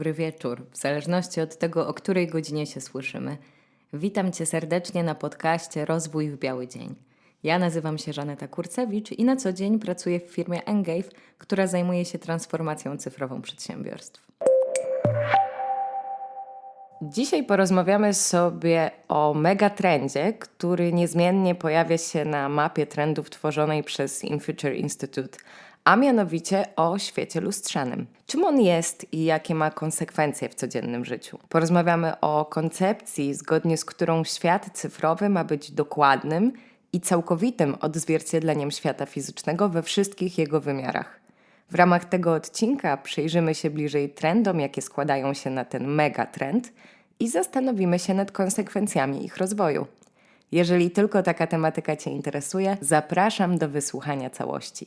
Dobry wieczór, w zależności od tego, o której godzinie się słyszymy. Witam Cię serdecznie na podcaście Rozwój w Biały Dzień. Ja nazywam się Żaneta Kurcewicz i na co dzień pracuję w firmie Engave, która zajmuje się transformacją cyfrową przedsiębiorstw. Dzisiaj porozmawiamy sobie o megatrendzie, który niezmiennie pojawia się na mapie trendów tworzonej przez InFuture Institute, a mianowicie o świecie lustrzanym. Czym on jest i jakie ma konsekwencje w codziennym życiu? Porozmawiamy o koncepcji, zgodnie z którą świat cyfrowy ma być dokładnym i całkowitym odzwierciedleniem świata fizycznego we wszystkich jego wymiarach. W ramach tego odcinka przyjrzymy się bliżej trendom, jakie składają się na ten megatrend i zastanowimy się nad konsekwencjami ich rozwoju. Jeżeli tylko taka tematyka Cię interesuje, zapraszam do wysłuchania całości.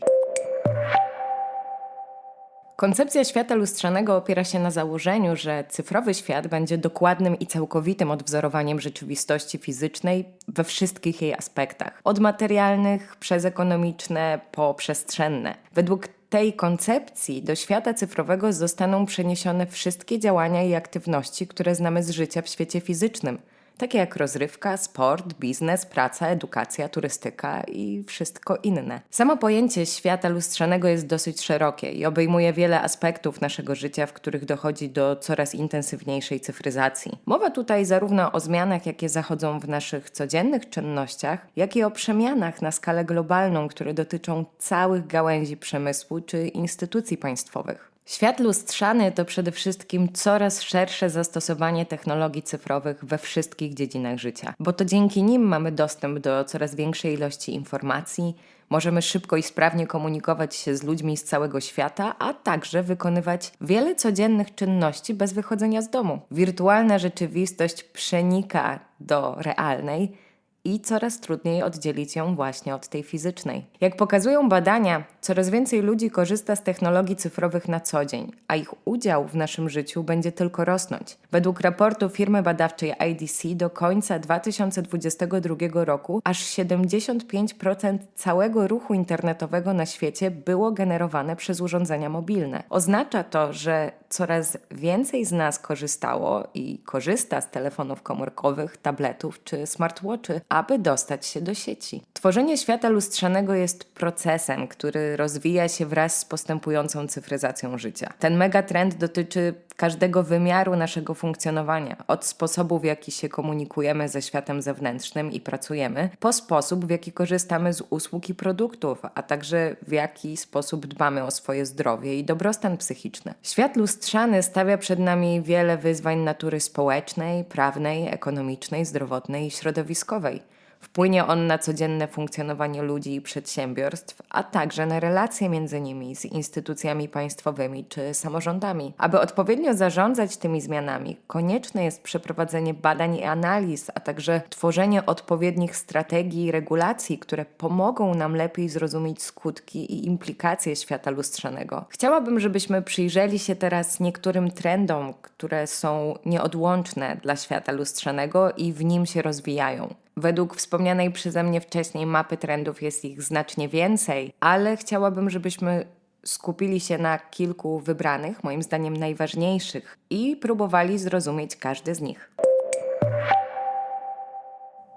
Koncepcja świata lustrzanego opiera się na założeniu, że cyfrowy świat będzie dokładnym i całkowitym odwzorowaniem rzeczywistości fizycznej we wszystkich jej aspektach, od materialnych przez ekonomiczne po przestrzenne. Według tej koncepcji do świata cyfrowego zostaną przeniesione wszystkie działania i aktywności, które znamy z życia w świecie fizycznym takie jak rozrywka, sport, biznes, praca, edukacja, turystyka i wszystko inne. Samo pojęcie świata lustrzanego jest dosyć szerokie i obejmuje wiele aspektów naszego życia, w których dochodzi do coraz intensywniejszej cyfryzacji. Mowa tutaj zarówno o zmianach, jakie zachodzą w naszych codziennych czynnościach, jak i o przemianach na skalę globalną, które dotyczą całych gałęzi przemysłu czy instytucji państwowych. Świat lustrzany to przede wszystkim coraz szersze zastosowanie technologii cyfrowych we wszystkich dziedzinach życia, bo to dzięki nim mamy dostęp do coraz większej ilości informacji, możemy szybko i sprawnie komunikować się z ludźmi z całego świata, a także wykonywać wiele codziennych czynności bez wychodzenia z domu. Wirtualna rzeczywistość przenika do realnej i coraz trudniej oddzielić ją właśnie od tej fizycznej. Jak pokazują badania, coraz więcej ludzi korzysta z technologii cyfrowych na co dzień, a ich udział w naszym życiu będzie tylko rosnąć. Według raportu firmy badawczej IDC do końca 2022 roku aż 75% całego ruchu internetowego na świecie było generowane przez urządzenia mobilne. Oznacza to, że coraz więcej z nas korzystało i korzysta z telefonów komórkowych, tabletów czy smartwatchy, aby dostać się do sieci. Tworzenie świata lustrzanego jest procesem, który rozwija się wraz z postępującą cyfryzacją życia. Ten megatrend dotyczy każdego wymiaru naszego funkcjonowania, od sposobu, w jaki się komunikujemy ze światem zewnętrznym i pracujemy, po sposób, w jaki korzystamy z usług i produktów, a także w jaki sposób dbamy o swoje zdrowie i dobrostan psychiczny. Świat lustrzany stawia przed nami wiele wyzwań natury społecznej, prawnej, ekonomicznej, zdrowotnej i środowiskowej. Wpłynie on na codzienne funkcjonowanie ludzi i przedsiębiorstw, a także na relacje między nimi z instytucjami państwowymi czy samorządami. Aby odpowiednio zarządzać tymi zmianami, konieczne jest przeprowadzenie badań i analiz, a także tworzenie odpowiednich strategii i regulacji, które pomogą nam lepiej zrozumieć skutki i implikacje świata lustrzanego. Chciałabym, żebyśmy przyjrzeli się teraz niektórym trendom, które są nieodłączne dla świata lustrzanego i w nim się rozwijają. Według wspomnianej przeze mnie wcześniej mapy trendów jest ich znacznie więcej, ale chciałabym, żebyśmy skupili się na kilku wybranych, moim zdaniem najważniejszych, i próbowali zrozumieć każdy z nich.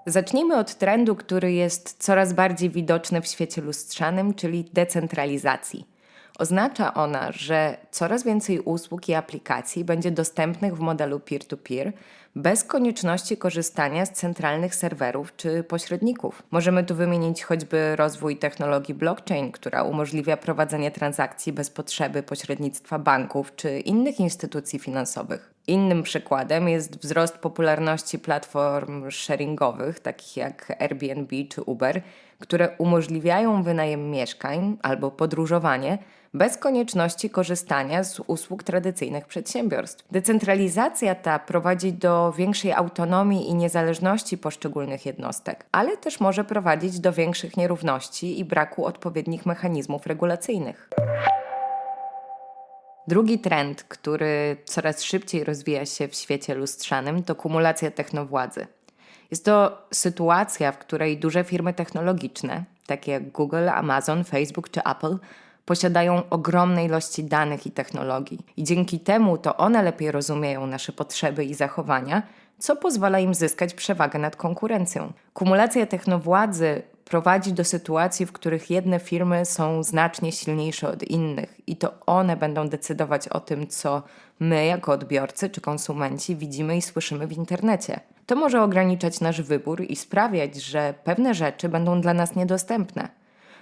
Zacznijmy od trendu, który jest coraz bardziej widoczny w świecie lustrzanym, czyli decentralizacji. Oznacza ona, że coraz więcej usług i aplikacji będzie dostępnych w modelu peer-to-peer, bez konieczności korzystania z centralnych serwerów czy pośredników. Możemy tu wymienić choćby rozwój technologii blockchain, która umożliwia prowadzenie transakcji bez potrzeby pośrednictwa banków czy innych instytucji finansowych. Innym przykładem jest wzrost popularności platform sharingowych, takich jak Airbnb czy Uber, które umożliwiają wynajem mieszkań albo podróżowanie bez konieczności korzystania z usług tradycyjnych przedsiębiorstw. Decentralizacja ta prowadzi do większej autonomii i niezależności poszczególnych jednostek, ale też może prowadzić do większych nierówności i braku odpowiednich mechanizmów regulacyjnych. Drugi trend, który coraz szybciej rozwija się w świecie lustrzanym, to kumulacja technowładzy. Jest to sytuacja, w której duże firmy technologiczne, takie jak Google, Amazon, Facebook czy Apple, posiadają ogromne ilości danych i technologii. I dzięki temu to one lepiej rozumieją nasze potrzeby i zachowania, co pozwala im zyskać przewagę nad konkurencją. Kumulacja technowładzy prowadzi do sytuacji, w których jedne firmy są znacznie silniejsze od innych i to one będą decydować o tym, co my, jako odbiorcy czy konsumenci, widzimy i słyszymy w internecie. To może ograniczać nasz wybór i sprawiać, że pewne rzeczy będą dla nas niedostępne.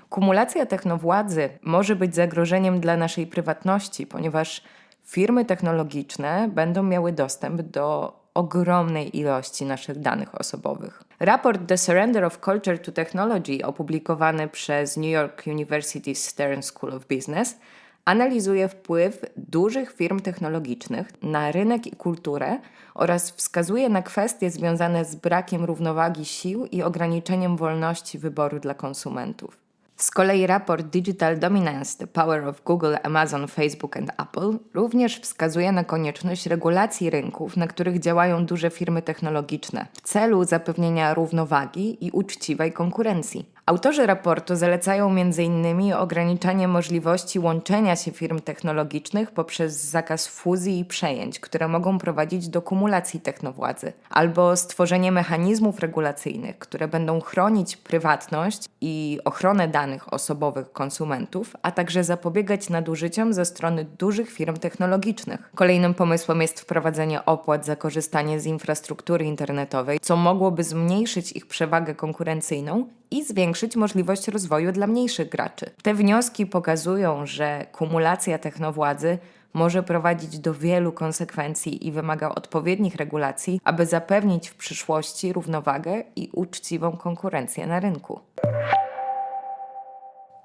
Kumulacja technowładzy może być zagrożeniem dla naszej prywatności, ponieważ firmy technologiczne będą miały dostęp do ogromnej ilości naszych danych osobowych. Raport The Surrender of Culture to Technology, opublikowany przez New York University Stern School of Business, analizuje wpływ dużych firm technologicznych na rynek i kulturę oraz wskazuje na kwestie związane z brakiem równowagi sił i ograniczeniem wolności wyboru dla konsumentów. Z kolei raport Digital Dominance: The Power of Google, Amazon, Facebook and Apple również wskazuje na konieczność regulacji rynków, na których działają duże firmy technologiczne, w celu zapewnienia równowagi i uczciwej konkurencji. Autorzy raportu zalecają m.in. ograniczanie możliwości łączenia się firm technologicznych poprzez zakaz fuzji i przejęć, które mogą prowadzić do kumulacji technowładzy, albo stworzenie mechanizmów regulacyjnych, które będą chronić prywatność i ochronę danych osobowych konsumentów, a także zapobiegać nadużyciom ze strony dużych firm technologicznych. Kolejnym pomysłem jest wprowadzenie opłat za korzystanie z infrastruktury internetowej, co mogłoby zmniejszyć ich przewagę konkurencyjną i zwiększyć możliwość rozwoju dla mniejszych graczy. Te wnioski pokazują, że kumulacja technowładzy może prowadzić do wielu konsekwencji i wymaga odpowiednich regulacji, aby zapewnić w przyszłości równowagę i uczciwą konkurencję na rynku.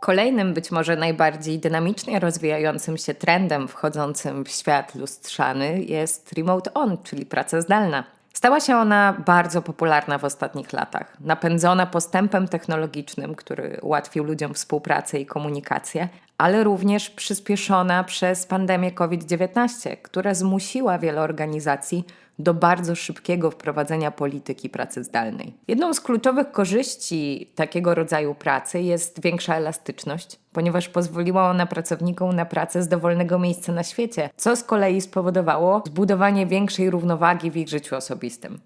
Kolejnym, być może najbardziej dynamicznie rozwijającym się trendem wchodzącym w świat lustrzany jest remote on, czyli praca zdalna. Stała się ona bardzo popularna w ostatnich latach, napędzona postępem technologicznym, który ułatwił ludziom współpracę i komunikację, ale również przyspieszona przez pandemię COVID-19, która zmusiła wiele organizacji do bardzo szybkiego wprowadzenia polityki pracy zdalnej. Jedną z kluczowych korzyści takiego rodzaju pracy jest większa elastyczność, ponieważ pozwoliła ona pracownikom na pracę z dowolnego miejsca na świecie, co z kolei spowodowało zbudowanie większej równowagi w ich życiu osobistym.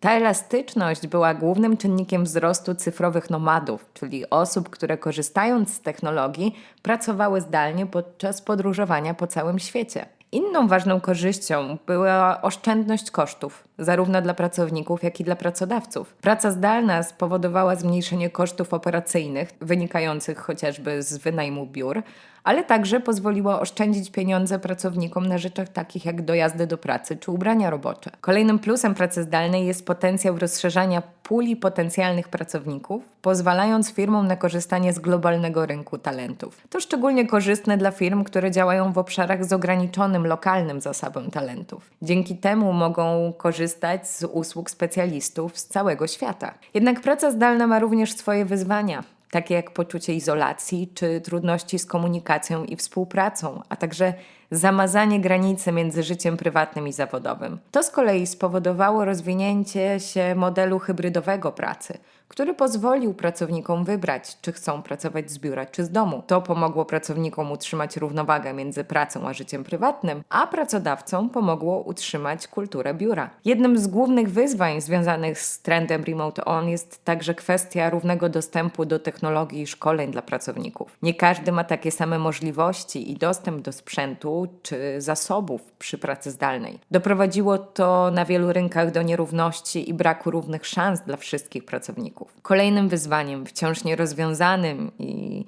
Ta elastyczność była głównym czynnikiem wzrostu cyfrowych nomadów, czyli osób, które korzystając z technologii pracowały zdalnie podczas podróżowania po całym świecie. Inną ważną korzyścią była oszczędność kosztów, zarówno dla pracowników, jak i dla pracodawców. Praca zdalna spowodowała zmniejszenie kosztów operacyjnych, wynikających chociażby z wynajmu biur, ale także pozwoliła oszczędzić pieniądze pracownikom na rzeczach takich jak dojazdy do pracy czy ubrania robocze. Kolejnym plusem pracy zdalnej jest potencjał rozszerzania puli potencjalnych pracowników, pozwalając firmom na korzystanie z globalnego rynku talentów. To szczególnie korzystne dla firm, które działają w obszarach z ograniczonym lokalnym zasobem talentów. Dzięki temu mogą korzystać z usług specjalistów z całego świata. Jednak praca zdalna ma również swoje wyzwania takie jak poczucie izolacji czy trudności z komunikacją i współpracą, a także zamazanie granicy między życiem prywatnym i zawodowym. To z kolei spowodowało rozwinięcie się modelu hybrydowego pracy, który pozwolił pracownikom wybrać, czy chcą pracować z biura czy z domu. To pomogło pracownikom utrzymać równowagę między pracą a życiem prywatnym, a pracodawcom pomogło utrzymać kulturę biura. Jednym z głównych wyzwań związanych z trendem remote on jest także kwestia równego dostępu do technologii i szkoleń dla pracowników. Nie każdy ma takie same możliwości i dostęp do sprzętu czy zasobów przy pracy zdalnej. Doprowadziło to na wielu rynkach do nierówności i braku równych szans dla wszystkich pracowników. Kolejnym wyzwaniem, wciąż nierozwiązanym i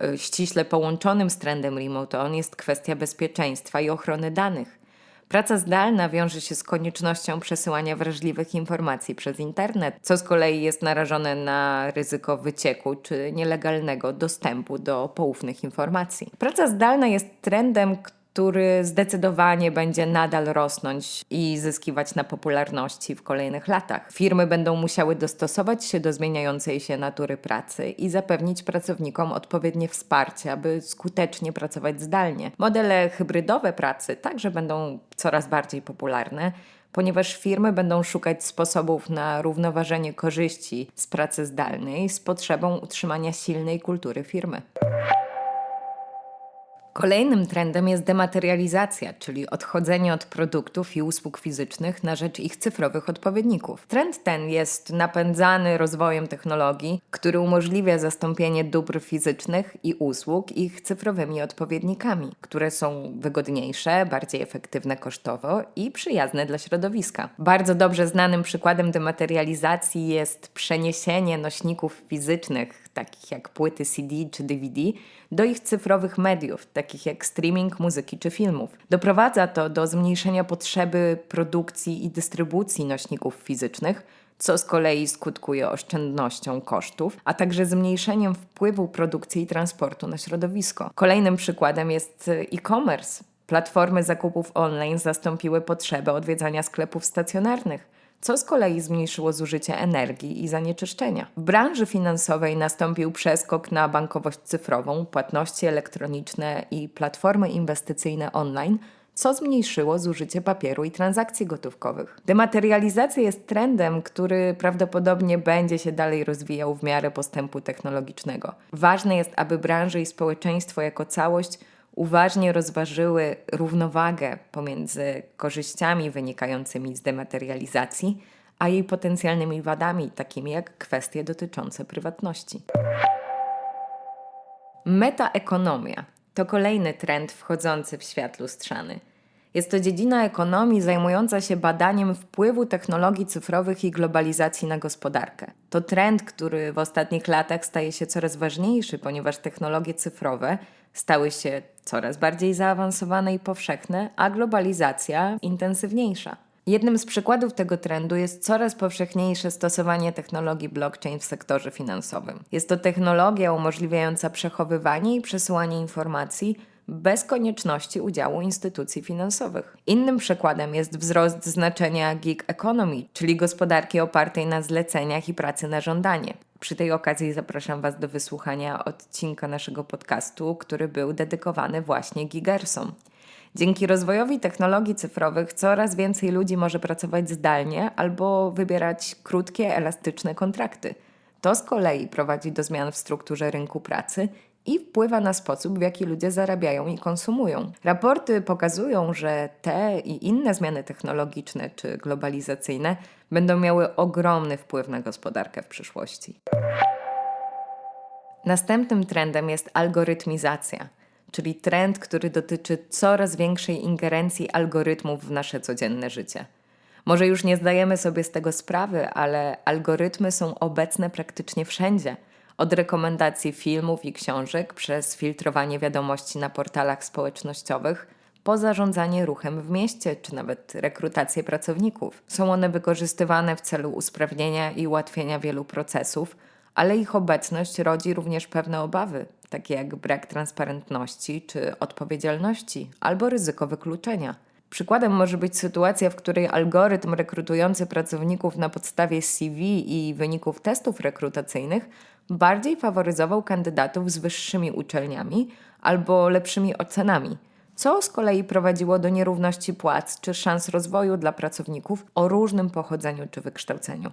e, ściśle połączonym z trendem remote on jest kwestia bezpieczeństwa i ochrony danych. Praca zdalna wiąże się z koniecznością przesyłania wrażliwych informacji przez internet, co z kolei jest narażone na ryzyko wycieku czy nielegalnego dostępu do poufnych informacji. Praca zdalna jest trendem, który zdecydowanie będzie nadal rosnąć i zyskiwać na popularności w kolejnych latach. Firmy będą musiały dostosować się do zmieniającej się natury pracy i zapewnić pracownikom odpowiednie wsparcie, aby skutecznie pracować zdalnie. Modele hybrydowe pracy także będą coraz bardziej popularne ponieważ firmy będą szukać sposobów na równoważenie korzyści z pracy zdalnej z potrzebą utrzymania silnej kultury firmy. Kolejnym trendem jest dematerializacja, czyli odchodzenie od produktów i usług fizycznych na rzecz ich cyfrowych odpowiedników. Trend ten jest napędzany rozwojem technologii, który umożliwia zastąpienie dóbr fizycznych i usług ich cyfrowymi odpowiednikami, które są wygodniejsze, bardziej efektywne kosztowo i przyjazne dla środowiska. Bardzo dobrze znanym przykładem dematerializacji jest przeniesienie nośników fizycznych, takich jak płyty CD czy DVD, do ich cyfrowych mediów, takich jak streaming muzyki czy filmów. Doprowadza to do zmniejszenia potrzeby produkcji i dystrybucji nośników fizycznych, co z kolei skutkuje oszczędnością kosztów, a także zmniejszeniem wpływu produkcji i transportu na środowisko. Kolejnym przykładem jest e-commerce. Platformy zakupów online zastąpiły potrzebę odwiedzania sklepów stacjonarnych co z kolei zmniejszyło zużycie energii i zanieczyszczenia. W branży finansowej nastąpił przeskok na bankowość cyfrową, płatności elektroniczne i platformy inwestycyjne online, co zmniejszyło zużycie papieru i transakcji gotówkowych. Dematerializacja jest trendem, który prawdopodobnie będzie się dalej rozwijał w miarę postępu technologicznego. Ważne jest, aby branże i społeczeństwo jako całość uważnie rozważyły równowagę pomiędzy korzyściami wynikającymi z dematerializacji, a jej potencjalnymi wadami, takimi jak kwestie dotyczące prywatności. Metaekonomia to kolejny trend wchodzący w świat lustrzany. Jest to dziedzina ekonomii zajmująca się badaniem wpływu technologii cyfrowych i globalizacji na gospodarkę. To trend, który w ostatnich latach staje się coraz ważniejszy, ponieważ technologie cyfrowe stały się coraz bardziej zaawansowane i powszechne, a globalizacja intensywniejsza. Jednym z przykładów tego trendu jest coraz powszechniejsze stosowanie technologii blockchain w sektorze finansowym. Jest to technologia umożliwiająca przechowywanie i przesyłanie informacji bez konieczności udziału instytucji finansowych. Innym przykładem jest wzrost znaczenia gig economy, czyli gospodarki opartej na zleceniach i pracy na żądanie. Przy tej okazji zapraszam Was do wysłuchania odcinka naszego podcastu, który był dedykowany właśnie gigersom. Dzięki rozwojowi technologii cyfrowych coraz więcej ludzi może pracować zdalnie albo wybierać krótkie, elastyczne kontrakty. To z kolei prowadzi do zmian w strukturze rynku pracy i wpływa na sposób, w jaki ludzie zarabiają i konsumują. Raporty pokazują, że te i inne zmiany technologiczne czy globalizacyjne będą miały ogromny wpływ na gospodarkę w przyszłości. Następnym trendem jest algorytmizacja, czyli trend, który dotyczy coraz większej ingerencji algorytmów w nasze codzienne życie. Może już nie zdajemy sobie z tego sprawy, ale algorytmy są obecne praktycznie wszędzie – od rekomendacji filmów i książek, przez filtrowanie wiadomości na portalach społecznościowych, po zarządzanie ruchem w mieście, czy nawet rekrutację pracowników. Są one wykorzystywane w celu usprawnienia i ułatwienia wielu procesów, ale ich obecność rodzi również pewne obawy, takie jak brak transparentności czy odpowiedzialności albo ryzyko wykluczenia. Przykładem może być sytuacja, w której algorytm rekrutujący pracowników na podstawie CV i wyników testów rekrutacyjnych bardziej faworyzował kandydatów z wyższymi uczelniami albo lepszymi ocenami, co z kolei prowadziło do nierówności płac czy szans rozwoju dla pracowników o różnym pochodzeniu czy wykształceniu.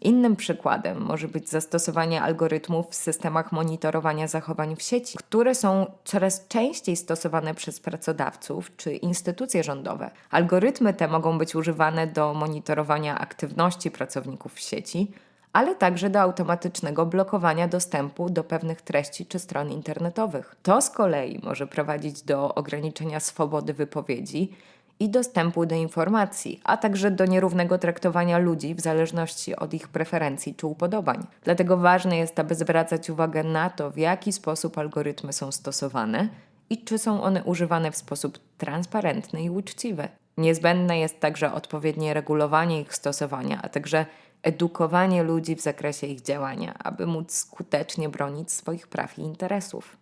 Innym przykładem może być zastosowanie algorytmów w systemach monitorowania zachowań w sieci, które są coraz częściej stosowane przez pracodawców czy instytucje rządowe. Algorytmy te mogą być używane do monitorowania aktywności pracowników w sieci, ale także do automatycznego blokowania dostępu do pewnych treści czy stron internetowych. To z kolei może prowadzić do ograniczenia swobody wypowiedzi i dostępu do informacji, a także do nierównego traktowania ludzi w zależności od ich preferencji czy upodobań. Dlatego ważne jest, aby zwracać uwagę na to, w jaki sposób algorytmy są stosowane i czy są one używane w sposób transparentny i uczciwy. Niezbędne jest także odpowiednie regulowanie ich stosowania, a także edukowanie ludzi w zakresie ich działania, aby móc skutecznie bronić swoich praw i interesów.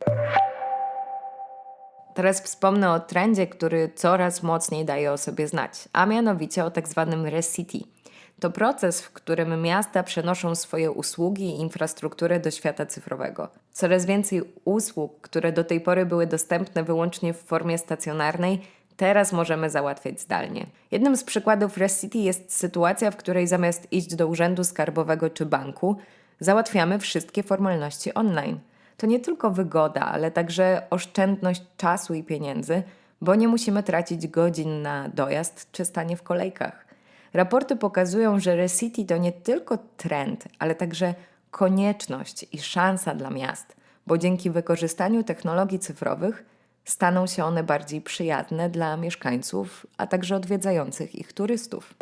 Teraz wspomnę o trendzie, który coraz mocniej daje o sobie znać, a mianowicie o tak zwanym Recity. To proces, w którym miasta przenoszą swoje usługi i infrastrukturę do świata cyfrowego. Coraz więcej usług, które do tej pory były dostępne wyłącznie w formie stacjonarnej, teraz możemy załatwiać zdalnie. Jednym z przykładów ResCity jest sytuacja, w której zamiast iść do urzędu skarbowego czy banku, załatwiamy wszystkie formalności online. to nie tylko wygoda, ale także oszczędność czasu i pieniędzy, bo nie musimy tracić godzin na dojazd czy stanie w kolejkach. Raporty pokazują, że Recity to nie tylko trend, ale także konieczność i szansa dla miast, bo dzięki wykorzystaniu technologii cyfrowych staną się one bardziej przyjazne dla mieszkańców, a także odwiedzających ich turystów.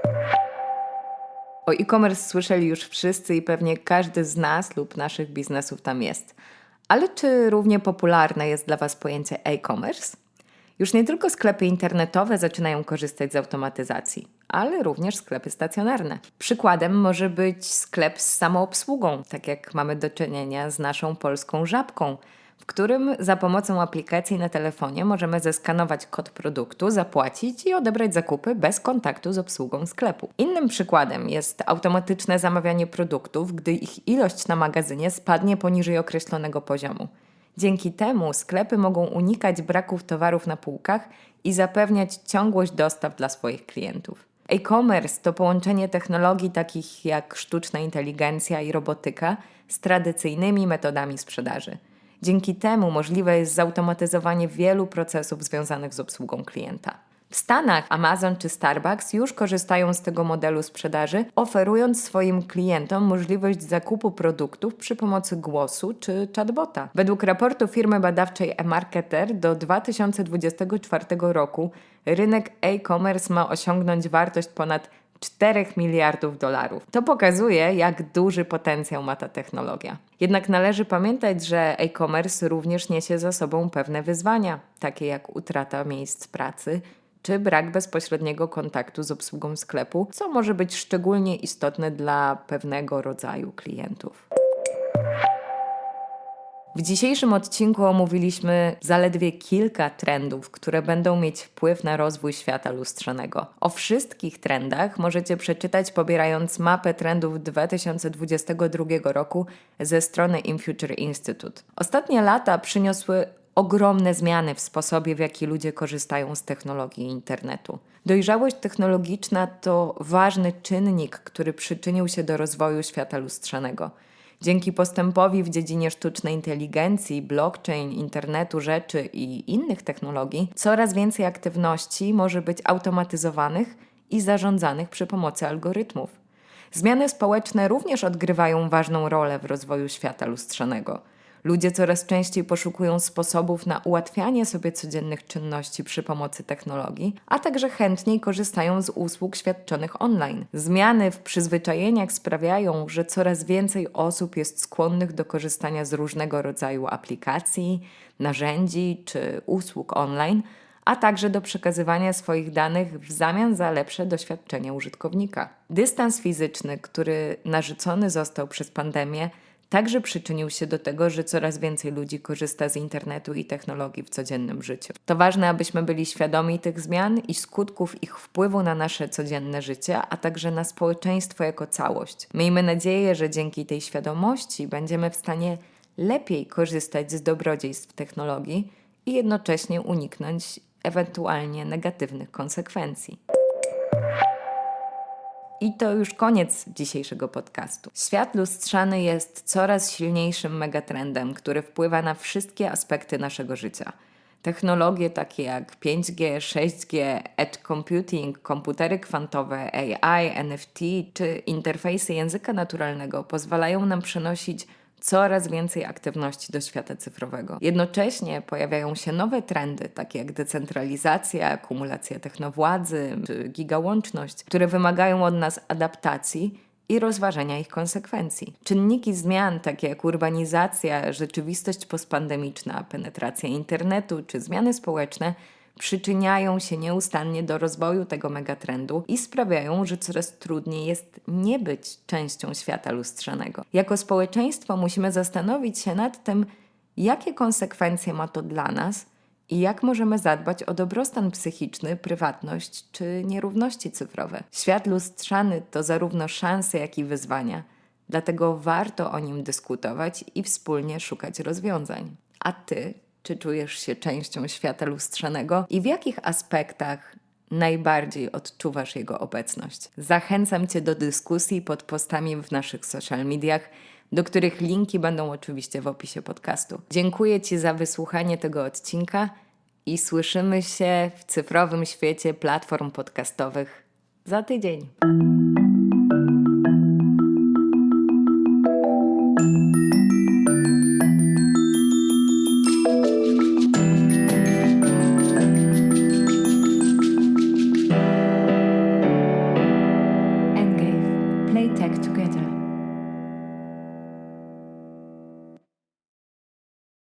O e-commerce słyszeli już wszyscy i pewnie każdy z nas lub naszych biznesów tam jest. Ale czy równie popularne jest dla Was pojęcie e-commerce? Już nie tylko sklepy internetowe zaczynają korzystać z automatyzacji, ale również sklepy stacjonarne. Przykładem może być sklep z samoobsługą, tak jak mamy do czynienia z naszą polską żabką, w którym za pomocą aplikacji na telefonie możemy zeskanować kod produktu, zapłacić i odebrać zakupy bez kontaktu z obsługą sklepu. Innym przykładem jest automatyczne zamawianie produktów, gdy ich ilość na magazynie spadnie poniżej określonego poziomu. Dzięki temu sklepy mogą unikać braków towarów na półkach i zapewniać ciągłość dostaw dla swoich klientów. E-commerce to połączenie technologii takich jak sztuczna inteligencja i robotyka z tradycyjnymi metodami sprzedaży. Dzięki temu możliwe jest zautomatyzowanie wielu procesów związanych z obsługą klienta. W Stanach Amazon czy Starbucks już korzystają z tego modelu sprzedaży, oferując swoim klientom możliwość zakupu produktów przy pomocy głosu czy chatbota. Według raportu firmy badawczej eMarketer do 2024 roku rynek e-commerce ma osiągnąć wartość ponad 4 miliardów dolarów. To pokazuje, jak duży potencjał ma ta technologia. Jednak należy pamiętać, że e-commerce również niesie za sobą pewne wyzwania, takie jak utrata miejsc pracy czy brak bezpośredniego kontaktu z obsługą sklepu, co może być szczególnie istotne dla pewnego rodzaju klientów. W dzisiejszym odcinku omówiliśmy zaledwie kilka trendów, które będą mieć wpływ na rozwój świata lustrzanego. O wszystkich trendach możecie przeczytać pobierając mapę trendów 2022 roku ze strony InFuture Institute. Ostatnie lata przyniosły ogromne zmiany w sposobie, w jaki ludzie korzystają z technologii internetu. Dojrzałość technologiczna to ważny czynnik, który przyczynił się do rozwoju świata lustrzanego. Dzięki postępowi w dziedzinie sztucznej inteligencji, blockchain, internetu rzeczy i innych technologii, coraz więcej aktywności może być automatyzowanych i zarządzanych przy pomocy algorytmów. Zmiany społeczne również odgrywają ważną rolę w rozwoju świata lustrzanego. Ludzie coraz częściej poszukują sposobów na ułatwianie sobie codziennych czynności przy pomocy technologii, a także chętniej korzystają z usług świadczonych online. Zmiany w przyzwyczajeniach sprawiają, że coraz więcej osób jest skłonnych do korzystania z różnego rodzaju aplikacji, narzędzi czy usług online, a także do przekazywania swoich danych w zamian za lepsze doświadczenie użytkownika. Dystans fizyczny, który narzucony został przez pandemię, także przyczynił się do tego, że coraz więcej ludzi korzysta z internetu i technologii w codziennym życiu. To ważne, abyśmy byli świadomi tych zmian i skutków ich wpływu na nasze codzienne życie, a także na społeczeństwo jako całość. Miejmy nadzieję, że dzięki tej świadomości będziemy w stanie lepiej korzystać z dobrodziejstw technologii i jednocześnie uniknąć ewentualnie negatywnych konsekwencji. I to już koniec dzisiejszego podcastu. Świat lustrzany jest coraz silniejszym megatrendem, który wpływa na wszystkie aspekty naszego życia. Technologie takie jak 5G, 6G, edge computing, komputery kwantowe, AI, NFT czy interfejsy języka naturalnego pozwalają nam przenosić coraz więcej aktywności do świata cyfrowego. Jednocześnie pojawiają się nowe trendy, takie jak decentralizacja, akumulacja technowładzy czy gigałączność, które wymagają od nas adaptacji i rozważenia ich konsekwencji. Czynniki zmian, takie jak urbanizacja, rzeczywistość postpandemiczna, penetracja internetu czy zmiany społeczne, przyczyniają się nieustannie do rozwoju tego megatrendu i sprawiają, że coraz trudniej jest nie być częścią świata lustrzanego. Jako społeczeństwo musimy zastanowić się nad tym, jakie konsekwencje ma to dla nas i jak możemy zadbać o dobrostan psychiczny, prywatność czy nierówności cyfrowe. Świat lustrzany to zarówno szanse, jak i wyzwania. Dlatego warto o nim dyskutować i wspólnie szukać rozwiązań. A ty czy czujesz się częścią świata lustrzanego i w jakich aspektach najbardziej odczuwasz jego obecność? Zachęcam Cię do dyskusji pod postami w naszych social mediach do których linki będą oczywiście w opisie podcastu. Dziękuję Ci za wysłuchanie tego odcinka i słyszymy się w cyfrowym świecie platform podcastowych za tydzień.